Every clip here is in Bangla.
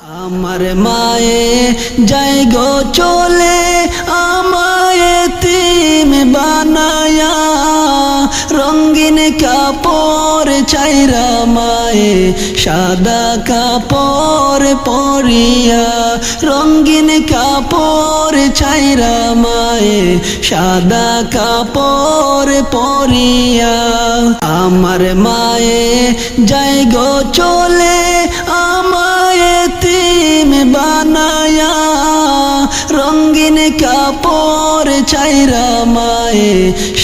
আমার মায়ে যাই গো চলে, আমায় তিম বানায়া রঙ্গিন কাপড় চাইরা মায়ে সাদা কাপড় পরিয়া রঙ্গিন কাপড় চাইরা মায়ে সাদা কাপড় পরিয়া। আমার মায়ে যাই গো চলে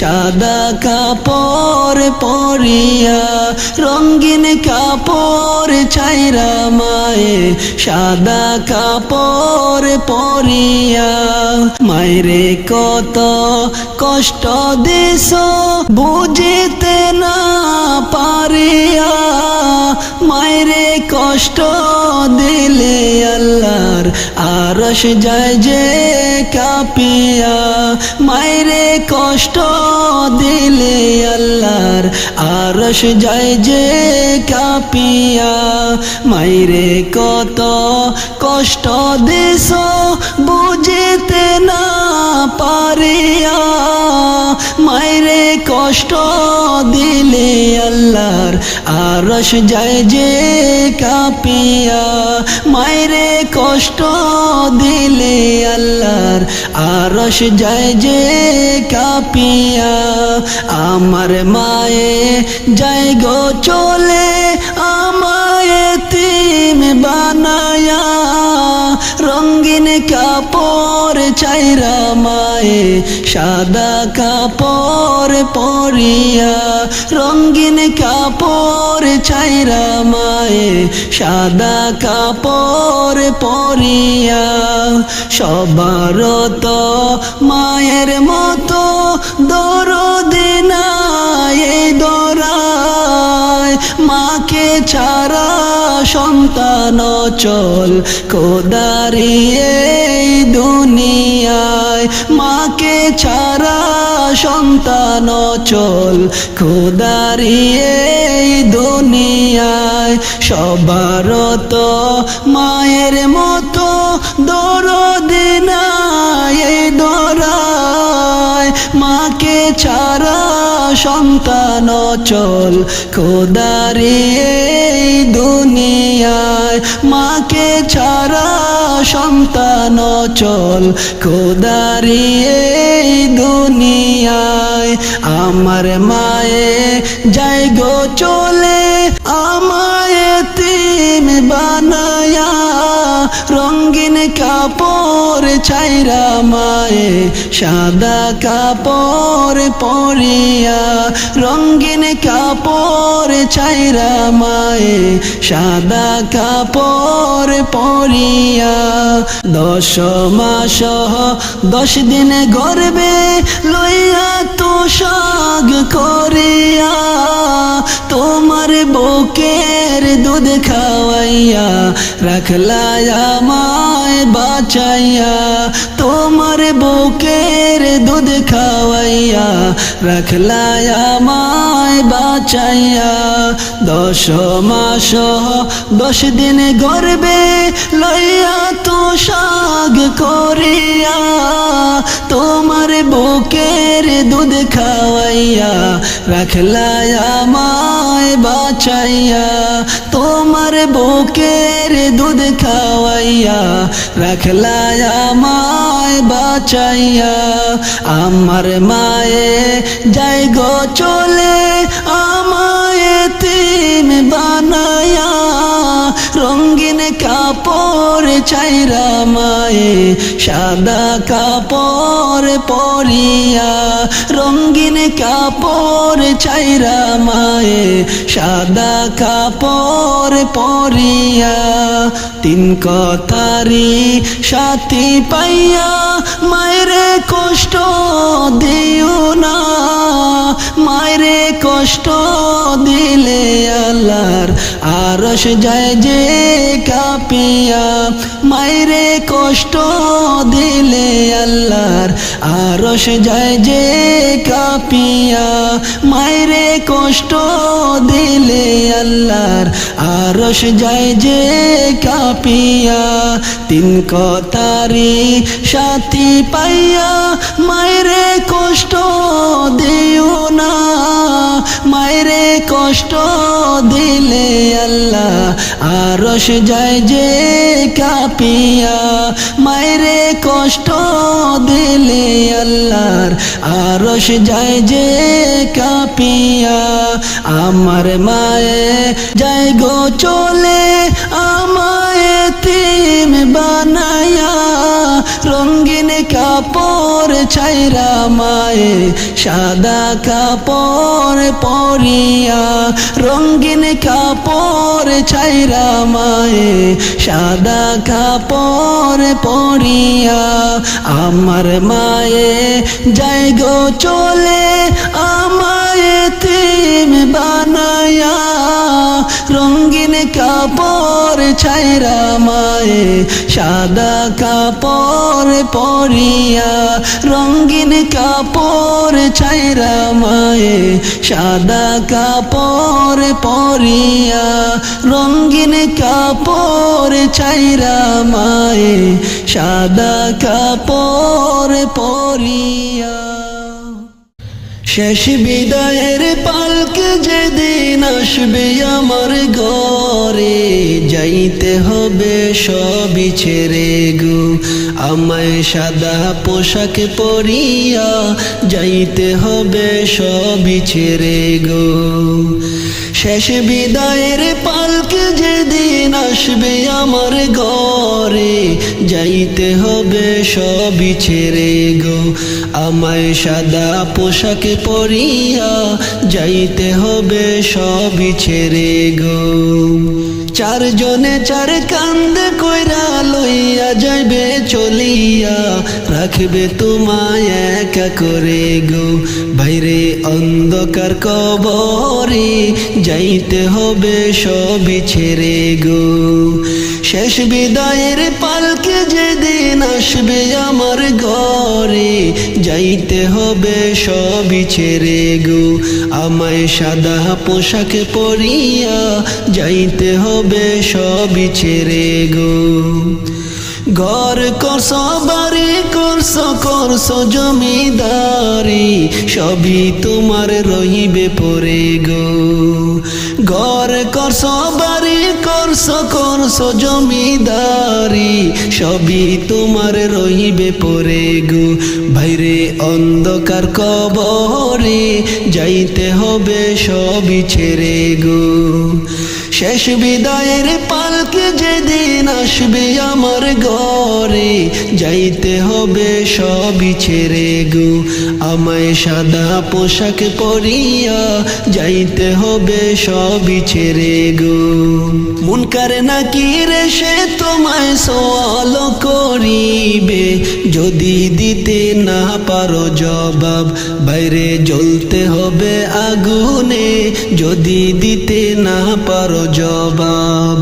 সাদা কাপড় পরিয়া রঙ্গিন কাপড় চাইরা মায়ে, সাদা কাপড় পরিয়া। মায়েরে কত কষ্ট দেশ বুঝিতে না পারিয়া। মায়রে কষ্ট দিলে আল্লাহর আরশ যায় যে কাপিয়া। মায়েরে কষ্ট দিলে আল্লাহর আরশ যায় যে কাপিয়া মাইরে কত কষ্ট দেশ বুঝিতে না পারিয়া। কষ্ট দিলে আল্লাহর আরশ যায় যে কাপিয়া। মায়েরে কষ্ট দিলে আল্লাহর আরশ যায় যে কাপিয়া। আমার মায়ে যাই গো চলে, আমায় তিম বানায়া। রঙ্গিন কাপড় চাইরা মায়ে সাদা কাপড় পরিয়া রঙ্গিন কাপড় চাইরা মায়ে, সাদা কাপড় পরিয়া। সবার তো মায়ের মতো দরদিনায় দরায়। মাকে ছাড়া সন্তান চল কোদারিয়ে দুনিয়ায়। মাকে ছাড়া সন্তান চল খোদারিয়ে দুনিয়ায়। সবার তো মায়ের মতো দরদিনায় দরায়। মাকে ছাড়া সন্তান চল খোদারিয়ে দুনিয়ায়। মাকে ছাড়া সন্তান চল খোদারিয়ে দুনিয়ায়। আমার মায়ে যাই গো চলে, আমায় তিম বানায়া রঙ্গিন কাপড় চাইরা মায়ে, সাদা কাপড় পরিয়া। রঙ্গিন কাপড় ছাইরা মায়ে, সাদা কাপড় পরিয়া। দশ মাস দশ দিন গর্বে লইয়া তো সাগ করিয়া তোমার বুকের দুধ খাওয়াইয়া রাখলা আমায় বাঁচাইয়া। তোমার বুকের দুধ খাওয়াইয়া রাখলা আমায় বাঁচাইয়া। দশ মাস দশ দিন গর্বে লইয়া তো দুধ খাওয়াইয়া রাখলা আমায় বাঁচাইয়া, তোমার বুকের দুধ খাওয়াইয়া রাখলা আমায় বাঁচাইয়া, আমার মায়ে যাই গো চলে চাইরা মায়ে সাদা কাপড় পরিয়া রঙ্গিন কাপড় চাইরা মায়ে সাদা কাপড় পরিয়া। তিন কথারি সাথী পাইয়া মায়েরে কষ্ট দিও না, মায়েরে কষ্ট দিলে আল্লাহর আরশ যায় যে কাপিয়া। মায়েরে কষ্ট দিলে আল্লাহর আরশ যায় যে কাপিয়া। মায়েরে কষ্ট দিলে আল্লাহর আরস যায় যে কাপিয়া। তিন কথারি সাথী পাইয়া মায়েরে কষ্ট দিও না। মায়েরে কষ্ট দিলে আল্লাহ আরস যায় যে কাপিয়া মায়রে কষ্ট দিলে আল্লাহর আরস যায় যে কাপিয়া। আমার মায়ে যায় গো চলে, আমায় তিম বানায়া রঙ্গিন কাপড় ছাইরা মায়ে, সাদা কাপড় পরিয়া রঙ্গিন কাপড় ছাইরা মায়ে, সাদা কাপড় পরিয়া, আমার মায়ে যাই গো চলে, আমায় তিম বানায়া। রঙ্গিন কাপড় ছাইরা মায়ে, সাদা কাপড় পরিয়া। রঙ্গিন কাপড় ছাইরা মায়ে, সাদা কাপড় পরিয়া। রঙ্গিন কাপড় ছাইরা মায়ে, সাদা কাপড় পরিয়া। শেষ বিদায়ের পালক যেদিন আসবে আমার ঘরে, যাইতে হবে সবই ছেড়ে গো। আমায় সাদা পোশাক পরিয়া যাইতে হবে সবই ছেড়ে গো। শেষ বিদায়ের পালক যেদিন আসবে আমার ঘরে, যাইতে হবে সবই ছেড়ে গো। আমায় সাদা পোশাক পরিয়া যাইতে হবে সবই ছেড়ে গো। চারজনে চার কান্দ কইরা লইয়া যাইবে চলিয়া। রাখবে তোমায় একা করে গো। বাইরে অন্ধকার কবরে যাইতে হবে সবই ছেড়ে গো। শেষ বিদায়ের পালকে যেদিন আসবে আমার ঘরে, যাইতে হবে সবই ছেড়ে গো। আমায় সাদা পোশাক পরিয়া যাইতে হবে সবই ছেড়ে গো। ঘর করছ, বাড়ি করছ করছ জমিদারি, সবই তোমার রহিবে পরে গো। ঘর করছ বাড়ি করছ জমিদারি সবই তোমার রহিবে পরে গো। ভাইরে অন্ধকার কবরে যাইতে হবে সবই ছেড়ে গো। শেষ বিদায়ের পালকে যেদিন আসবে আমার ঘরে, যাইতে হবে সবই ছেড়ে গো। আমায় সাদা পোশাক পরিয়া যাইতে হবে সবই ছেড়ে গো। মন করে না কি রে সে তোমায় সওয়াল করিবে, যদি দিতে না পারো জবাব, বাইরে জ্বলতে হবে আগুনে, যদি দিতে না পারো জবাব।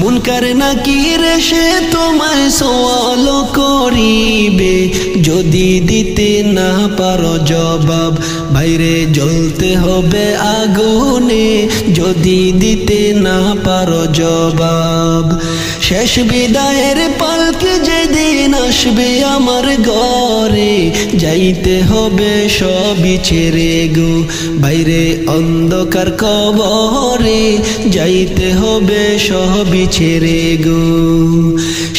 মন করে না কি রে সে তোমায় সওয়াল করিবে। যদি দিতে না পারো জবাব বাইরে জ্বলতে হবে আগুনে। যদি দিতে না পারো জবাব, শেষ বিদায়ের পালকে যেদিন আসবে আমার ঘরে। যাইতে হবে সবই ছেড়ে গো বাইরে অন্ধকার কবরে। যাইতে হবে সবই ছেড়ে গো।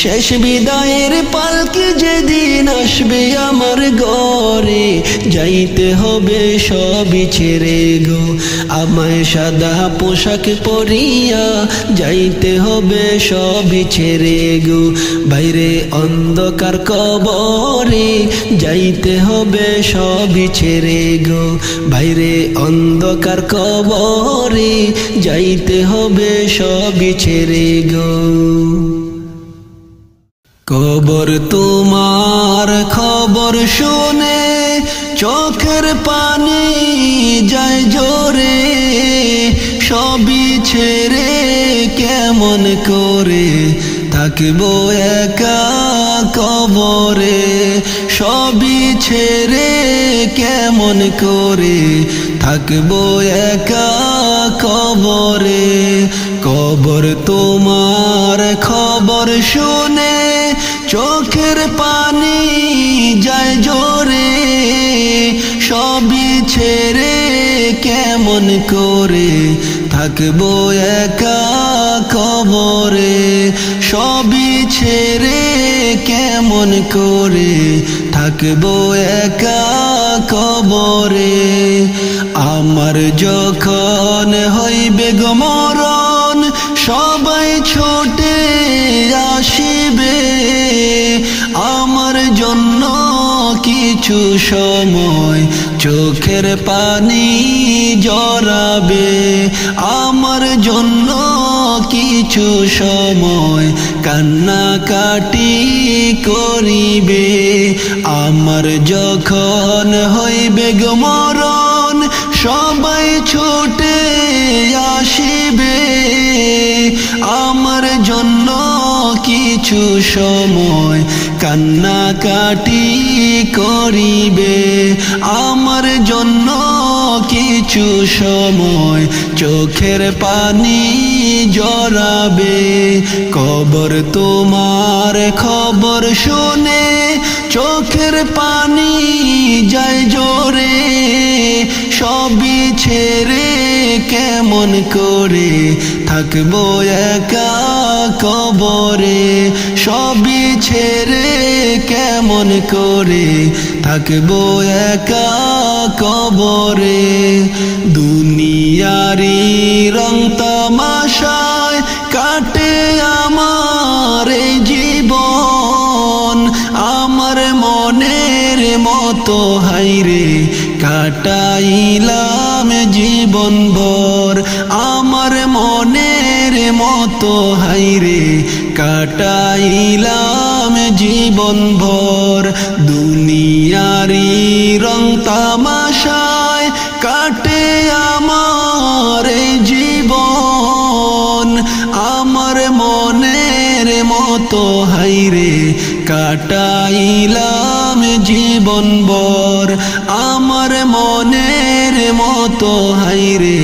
শেষ বিদায়ের পালকে যেদিন আসবে আমার ঘরে, যাইতে হবে সবই ছেড়ে গো। আমায় সাদা পোশাক পরিয়া যাইতে হবে সবই ছেড়ে গো। বাইরে অন্ধকার কবরে যাইতে হবে সবই ছেড়ে গো। বাইরে অন্ধকার কবরে যাইতে হবে সবই ছেড়ে গো। কবর তোমার খবর শুনে চোখের পানি যায় জোরে, সবই ছেড়ে কেমন করে থাকব একা কবরে, সবই ছেড়ে কেমন করে থাকব একা কবরে। কবর তোমার খবর শুনে চোখের পানি যায় জোরে। সবই ছেড়ে কেমন করে? থাকব একা কবরে। সবই ছেড়ে কেমন করে? থাকব একা কবরে আমার যখন হইবে বেগমরণ সবাই ছোটে আসিবে। আমার জন্য কিছু সময় চোখের পানি জরাবে আমার জন্য কিছু সময় কান্না কাটি করিবে। আমার যখন হইবে গো মরণ, সবাই ছোটে আসিবে। আমার জন্য কিছু সময় কান্না কাটি করিবে। আমার জন্য কিছু সময় চোখের পানি জরাবে কবর তোমার খবর শুনে চোখের পানি যায় জোরে। সবই ছেড়ে কেমন করে থাকব একা কবরে? সবই ছেড়ে কেমন করে থাকব একা কবরে? দুনিয়ারি রং তামাশায় কাটে আমার জীবন। আমার মনের মতো হাইরে কাটাইলাম জীবন ভর। আমার মনের মতো হাইরে কাটাইলাম জীবন ভর। দুনিয়ারি রং তামাশায় কাটে আমার জীবন। আমার মনের মতো হাইরে কাটাইলাম জীবন বর মতো হাইরে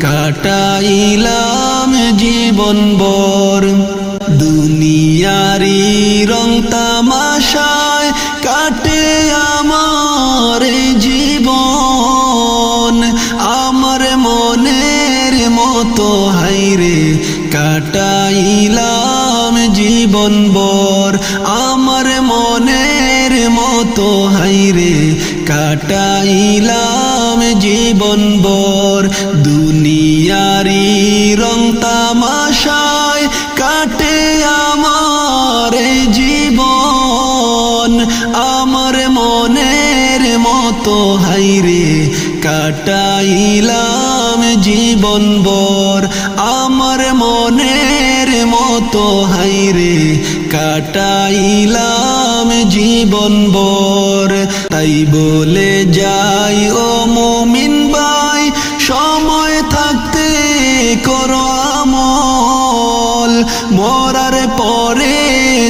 কাটাইলাম জীবন বর দুনিয়ারি রং তামাশায় কাটে আমার জীবন। আমার মনের মতো হাইরে কাটাইলাম জীবন বর আমার মনের মতো হাইরে কাটাইলাম জীবন বর দুনিয়ারি রং তামাশায় কাটে আমার জীবন। আমার মনের মতো হাইরে কাটাইলাম জীবন বর আমার মনের মতো হাইরে কাটাইলাম জীবন বর তাই বলে যাই, ও মুমিন ভাই, সময় থাকতে করো আমল। মরার পরে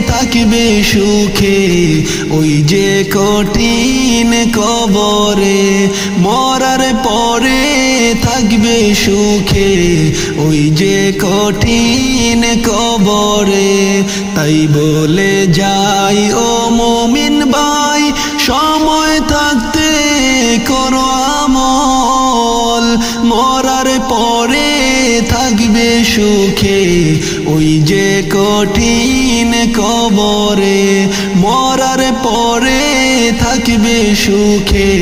থাকবে সুখে, ওই যে কঠিন কবরে। মরার পরে থাকবে সুখে, ওই যে কঠিন কবরে। তাই বলে যাই, ও মমিন থাকতে করো আমল, মরার পরে থাকবে সুখে। ওই যে কঠিন কবরে, মরার পরে থাকবে সুখে।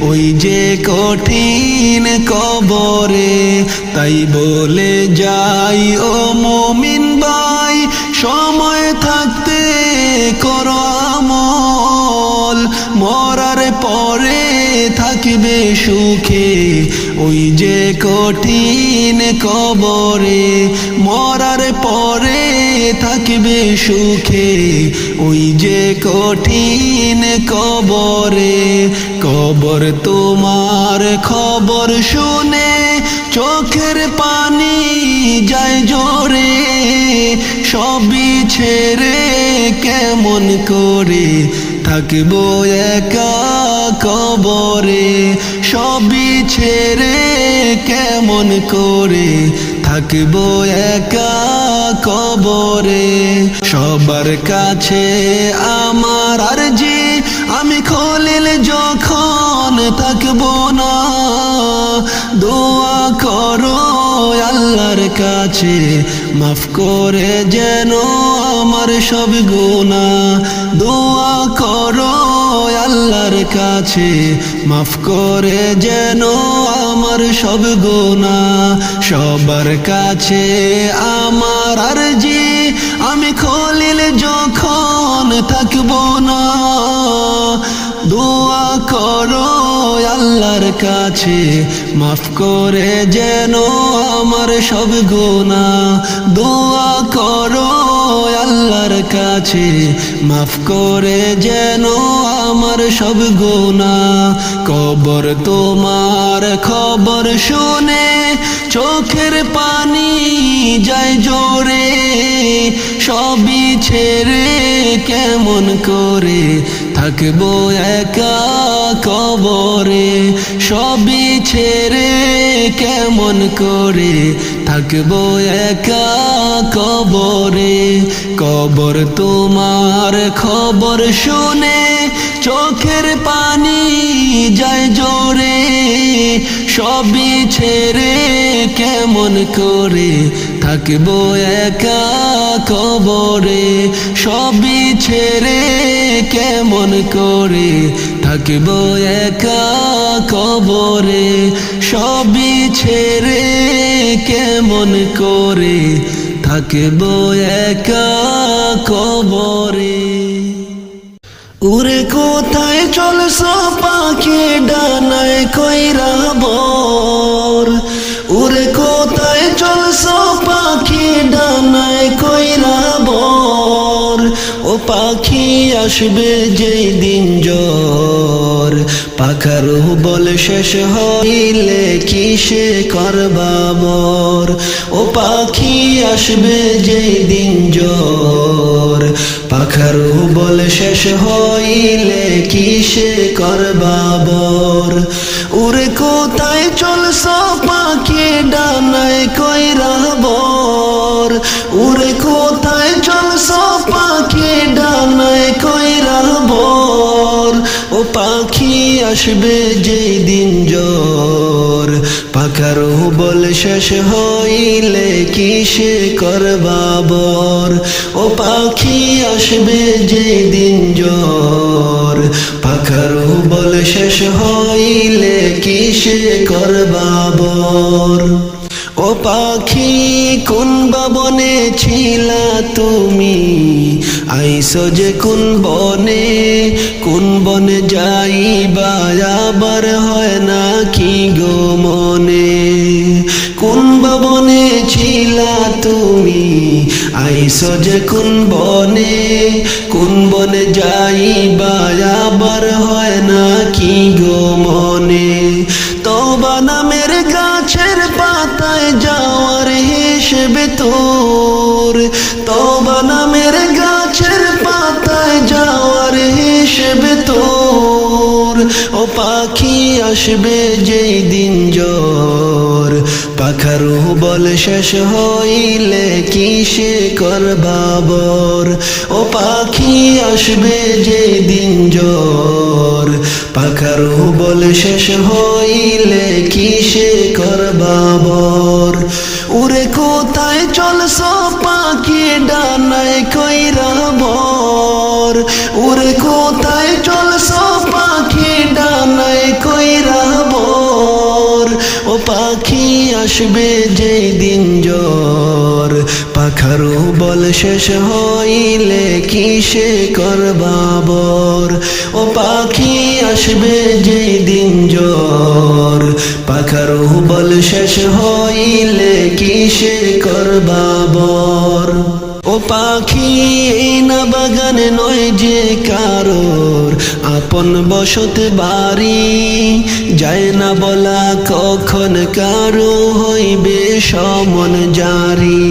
ওই যে কঠিন কবরে, তাই বলে যাই, ও মমিন ভাই, সময় থাকতে করো আমল, মরার পরে থাকবে সুখে, ওই যে কঠিন কবরে, মরার পরে থাকবে সুখে, ওই যে কঠিন কবরে। কবর তোমার খবর শুনে, চোখের পানি যায় জোরে, সবই ছেড়ে কেমন করে থাকব একা? কবরে, সবই ছেড়ে কেমন করে থাকব একা কবরে? সবার কাছে আমার আর আরজি, আমি খলিল যখন থাকব না, দোয়া কাছে, মাফ করে যেন আমার সব গোনা দোয়া করো আল্লাহর কাছে, মাফ করে যেন আমার সব গোনা সবার কাছে আমার আরজি, আমি খলিল যখন থাকব না। দোয়া করো আল্লাহর কাছে, মাফ করে যেন আমার সব গোনা দোয়া করো আল্লাহর কাছে, মাফ করে যেন আমার সব গোনা কবর তোমার খবর শুনে, চোখের পানি যায় জোরে, সবই ছেড়ে কেমন করে থাকব একা কবরে, সবই ছেড়ে কেমন করে? থাকব একা কবরে, কবর তোমার খবর শুনে চোখের পানি যায় জোরে। সবই ছেড়ে কেমন করে? থাকব একা কবরে, সবই ছেড়ে কেমন করে? থাকব একা কবরে, সবই ছেড়ে কেমন করে? থাকব একা কবরে। উড়ে কোথায় চলছ পাখি ডানায় কইরা পাখি আসবে যেই দিন জোর পাখার বল শেষ হইলে কিসে করবাবর ও পাখি আসবে যেই দিন জোর পাখার বল শেষ হইলে কিসে করবাবর উড়ে কোথায় চলছ পাখি ডানায় কইরা বর? আসবে যেদিন দিন পাকার বল শেষ হইলে কিসে করবাবর ও পাখি আসবে যেদিন দিন জ্বর পাখার বল শেষ হইলে কিসে করবাবর ও পাখি, কোন বনে ছিলা তুমি? আইসো যে কোন বনে কোন বনে যাইবা, আবার হয় না কি গো মনে? কোন বাবনে ছিলা তুমি? আইসো যে কোন বনে কোন বনে যাইবা, আবার হয় না কি গো মনে? তবা নামের আসবে যেই দিন জোর পাখারু বল শেষ হইলে কর বাবর ও পাখি আসবে যেই দিন জোর পাখারু বল শেষ হইলে কর করবাবর আসবে যে দিন জ্বর। পাখারু বল শেষ হইলে কিসে করবাবর ও পাখি আসবে যে দিন জ্বর। পাখারু বল শেষ হইলে কিসে করবাবর ও পাখি, এই না বাগানে নয় যে কারোর। আপন বসত বাড়ি, যায় না বলা কখন কারও হইবে সমন জারি।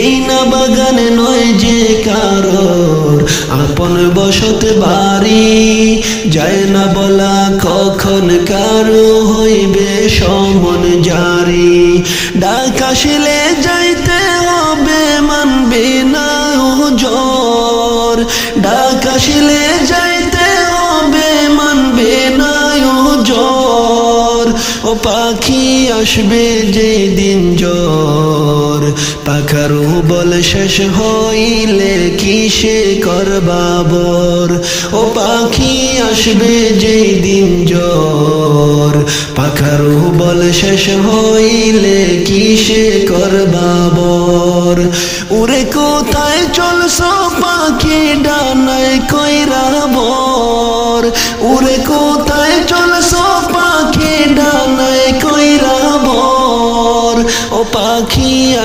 এই না বাগানে নয় যে কারোর, আপন বসত বাড়ি, যায় না বলা কখন কারও হইবে সমন জারি। ডাক আসিলে হবে মানবে না জ্বর ডাক যায় যাইতে পাখি আসবে যে দিন জ্বর। পাখারু বল শেষ হইলে কিসে করবাবর ও পাখি আসবে যে দিন জ্বর। পাখারু বল শেষ হইলে কিসে করবাবর উড়ে কোথায় চলছ পাখি ডানায় কইরা বর? উড়ে কোথায়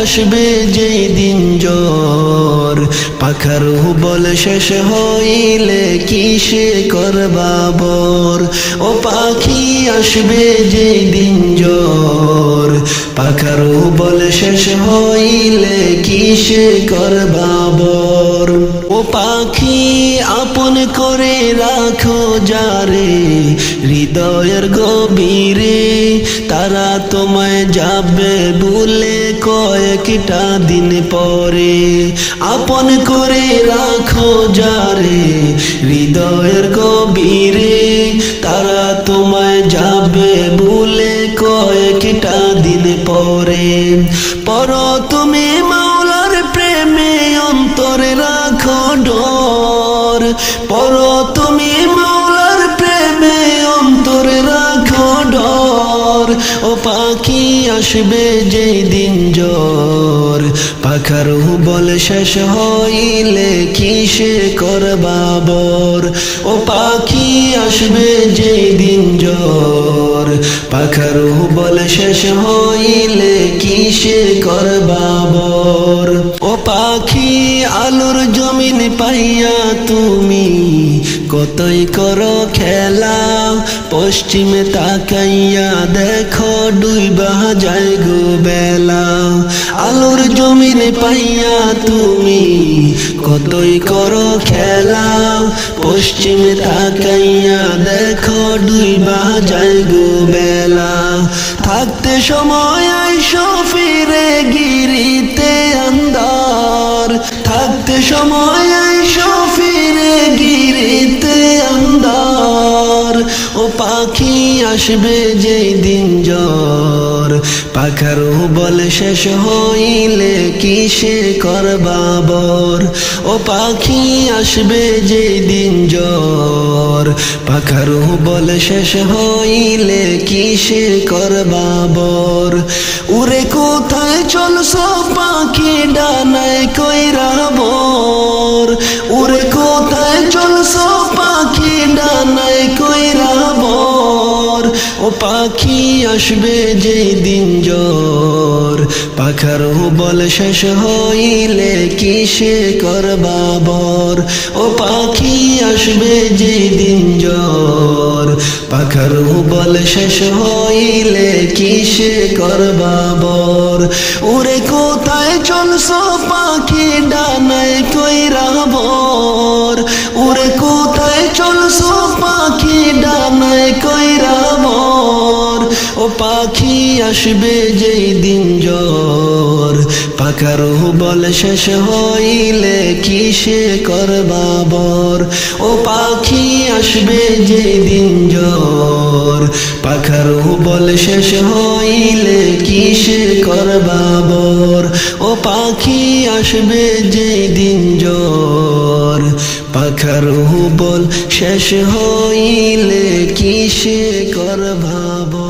আসবে যেই দিন জ্বর। পাখার বল শেষ হইলে কিসে করবাবর ও পাখি আসবে যেই দিন জ্বর। পাখারু বল শেষ হইলে কিসে করবাবর ও পাখি, আপন করে রাখো যারে, হৃদয়ের গভীরে। তারা তোমায় যাবে বলে কয়েকটা দিন পরে। আপন করে রাখো যারে, হৃদয়ের গভীরে। তারা তোমায় যাবে বলে কয়েকটা দিন পরে। পর তুমি মাওলার প্রেমে অন্তরে রাখো ডর। পর তুমি মাওলার প্রেমে অন্তরে রাখো ডর। ও পাখি আসবে যে দিন জ্বর। পাখারু বল শেষ হইলে কিসে করবাবর ও পাখি আসবে যে দিন জ্বর। পাখারু বল শেষ হইলে কিসে করবাবর ও পাখি আলুর জমিন পাইয়া তুমি কতই করো খেলা পশ্চিমে তাকাইয়া দেখো, ডুইবা যায় গো বেলা আলুর জমিন পাইয়া তুমি কতই করো খেলা পশ্চিমে তাকাইয়া দেখো, ডুইবা যায় গো বেলা থাকতে সময় আইসো ফিরে গিরিতে আন্দার থাকতে সময় আইসো আন্দার ও পাখি আসবে যে দিন জ্বর। পাখার বল শেষ হইলে কিসে করবাবর ও পাখি আসবে যে দিন জ্বর। পাখার বল শেষ হইলে কিসে করবাবর উরে কোথায় চলছ পাখি ডানায় পাখি আসবে যে দিন জ্বর। পাখারু বল শেষ হইলে কিসে করবাবর ও পাখি আসবে যে দিন জ্বর। পাখারু বল শেষ হইলে কিসে করবাবর উড়ে কোথায় চলছ পাখি ডানায় কইরা বর? পাখি আসবে যেই দিন জ্বর। পাখারু বল শেষ হইলে কিসে করবাবর ও পাখি আসবে যেই দিন জ্বর। পাখারু বল শেষ হইলে কিসে করবাবর ও পাখি আসবে যেই দিন জ্বর। পাখারু বল শেষ হইলে কিসে করবাবর